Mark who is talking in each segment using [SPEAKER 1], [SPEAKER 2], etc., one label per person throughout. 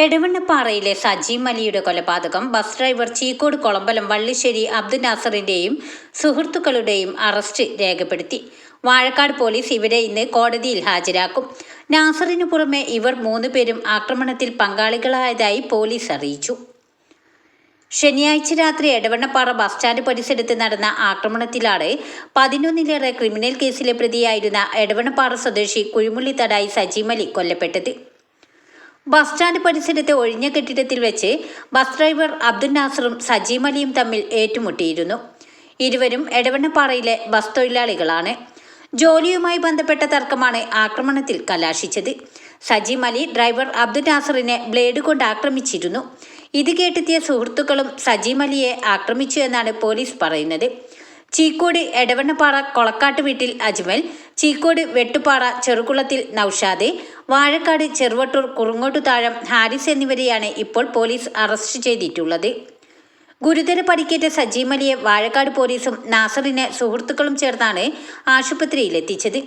[SPEAKER 1] എടവണ്ണപ്പാറയിലെ സജി മലിയുടെ കൊലപാതകം bus driver Cheekode Kolambalam Vallissery Abdul നാസറിന്റെയും സുഹൃത്തുക്കളുടെയും അറസ്റ്റ് രേഖപ്പെടുത്തി. വാഴക്കാട് പോലീസ് ഇവരെ ഇന്ന് കോടതിയിൽ ഹാജരാക്കും. നാസറിനു പുറമെ ഇവർ മൂന്ന് പേരും ആക്രമണത്തിൽ പങ്കാളികളായതായി പോലീസ് അറിയിച്ചു. ശനിയാഴ്ച രാത്രി എടവണ്ണപ്പാറ ബസ് സ്റ്റാൻഡ് പരിസരത്ത് നടന്ന ആക്രമണത്തിലാണ് പതിനൊന്നിലേറെ ക്രിമിനൽ കേസിലെ പ്രതിയായിരുന്ന എടവണ്ണപ്പാറ സ്വദേശി കുഴിമുള്ളിത്തടായി സജീമലി കൊല്ലപ്പെട്ടത്. ബസ് സ്റ്റാൻഡ് പരിസരത്തെ ഒഴിഞ്ഞ കെട്ടിടത്തിൽ വെച്ച് ബസ് ഡ്രൈവർ അബ്ദുൽ നാസറും സജീമലിയും തമ്മിൽ ഏറ്റുമുട്ടിയിരുന്നു. ഇരുവരും എടവണ്ണപ്പാറയിലെ ബസ് തൊഴിലാളികളാണ്. ജോലിയുമായി ബന്ധപ്പെട്ട തർക്കമാണ് ആക്രമണത്തിൽ കലാശിച്ചത്. സജീം അലി ഡ്രൈവർ അബ്ദുൽ നാസറിനെ ബ്ലേഡ് കൊണ്ട് ആക്രമിച്ചിരുന്നു. ഇത് കേട്ടെത്തിയ സുഹൃത്തുക്കളും സജീം അലിയെ ആക്രമിച്ചു എന്നാണ് പോലീസ് പറയുന്നത്. ചീക്കോട് എടവണ്ണപ്പാറ കൊളക്കാട്ട് വീട്ടിൽ അജ്മൽ ചീക്കോട് വെട്ടുപാറ ചെറുകുളത്തിൽ നൌഷാദ് വാഴക്കാട് ചെറുവട്ടൂർ കുറുങ്ങോട്ടുതാഴം ഹാരിസ് എന്നിവരെയാണ് ഇപ്പോൾ പോലീസ് അറസ്റ്റ് ചെയ്തിട്ടുള്ളത്. ഗുരുതര പരിക്കേറ്റ സജീമലിയെ വാഴക്കാട് പോലീസും നാസറിനെ സുഹൃത്തുക്കളും ചേർന്നാണ് ആശുപത്രിയിലെത്തിച്ചത്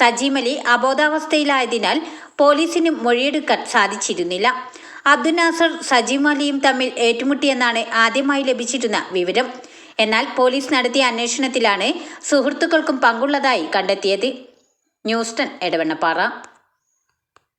[SPEAKER 1] സജീമലി അബോധാവസ്ഥയിലായതിനാൽ പോലീസിന് മൊഴിയെടുക്കാൻ സാധിച്ചിരുന്നില്ല. അബ്ദുൽ നാസർ സജീമലിയും തമ്മിൽ ഏറ്റുമുട്ടിയെന്നാണ് ആദ്യമായി ലഭിച്ചിരുന്ന വിവരം. എന്നാൽ പോലീസ് നടത്തിയ അന്വേഷണത്തിലാണ് സുഹൃത്തുക്കൾക്കും പങ്കുള്ളതായി കണ്ടെത്തിയത്. ന്യൂസ്റ്റൺ എടവണ്ണപ്പാറ.